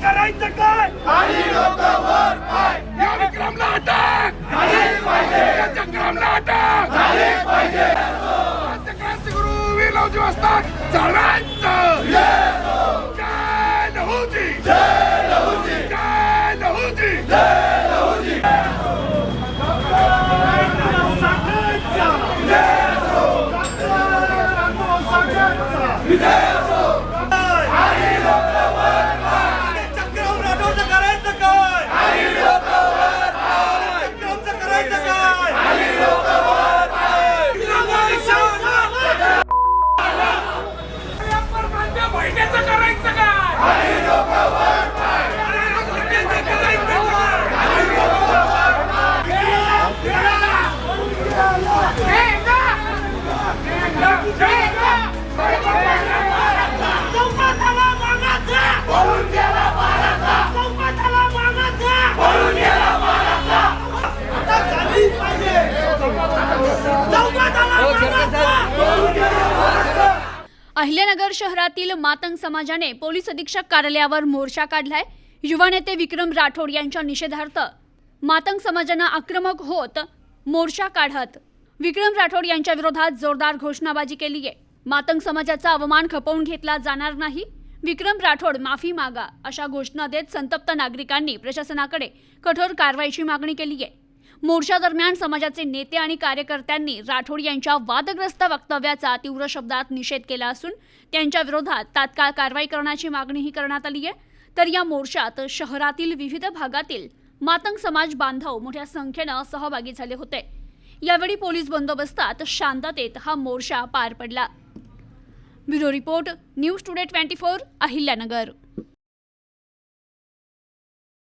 करायचं काय आणि लोक वर पाय या विक्रमला अटक या चक्रमला अटक क्रांतिगुरु विनोदी असतात चालणार चक्रम अहिल्यानगर शहरातील मातंग समाजाने पोलीस अधीक्षक कार्यालयावर मोर्चा काढलाय. युवा नेते विक्रम राठोड यांच्या निषेधार्थ मातंग समाजानं आक्रमक होत मोर्चा काढत. विक्रम राठोड यांच्या विरोधात जोरदार घोषणाबाजी केली आहे. मातंग समाजाचा अवमान खपवून घेतला जाणार नाही. विक्रम राठोड माफी मागा अशा घोषणा देत संतप्त नागरिकांनी प्रशासनाकडे कठोर कारवाईची मागणी केली आहे. मोर्चा दरम्यान समाजाचे नेते आणि कार्यकर्त्यांनी राठोड यांच्या वादग्रस्त वक्तव्याचा तीव्र शब्दात निषेध केला असून त्यांच्या विरोधात तात्काळ कारवाई करण्याची मागणीही करण्यात आली आहे. तर या मोर्चात शहरातील विविध भागातील मातंग समाज बांधव मोठ्या संख्येनं सहभागी झाले होते. यावेळी पोलीस बंदोबस्तात शांततेत हा मोर्चा पार पडला. Bureau report news today twenty four Ahilyanagar.